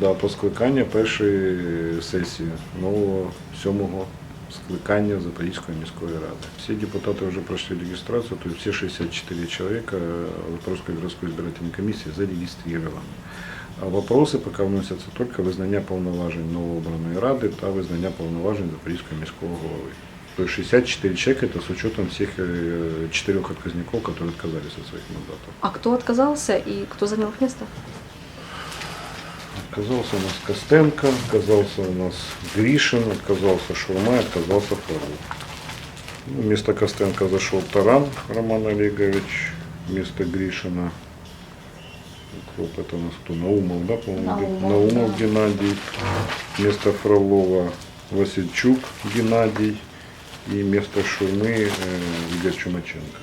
дату скликання першої сесії нового сьомого скликання Запорізької міської ради. Всі депутати вже пройшли реєстрацію, тобто всі 64 чоловіка Запорізької городської збирательної комісії зареєстровані. А вопроси поки вносяться тільки визнання повноважень новообраної ради та визнання повноважень Запорізького міського голови. То есть 64 человека, это с учетом всех э, четырех отказников, которые отказались от своих мандатов. А кто отказался и кто занял их место? Отказался у нас Костенко, отказался у нас Гришин, отказался Шурма, отказался Фролов. Ну, Вместо Костенко зашел Таран Роман Олегович, вместо Гришина. Кто это у нас кто? Наумов, да, по-моему? Наумов, Наумов да. Геннадий. Вместо Фролова Васильчук Геннадий. И вместо Шурмы э, Игорь Чумаченко.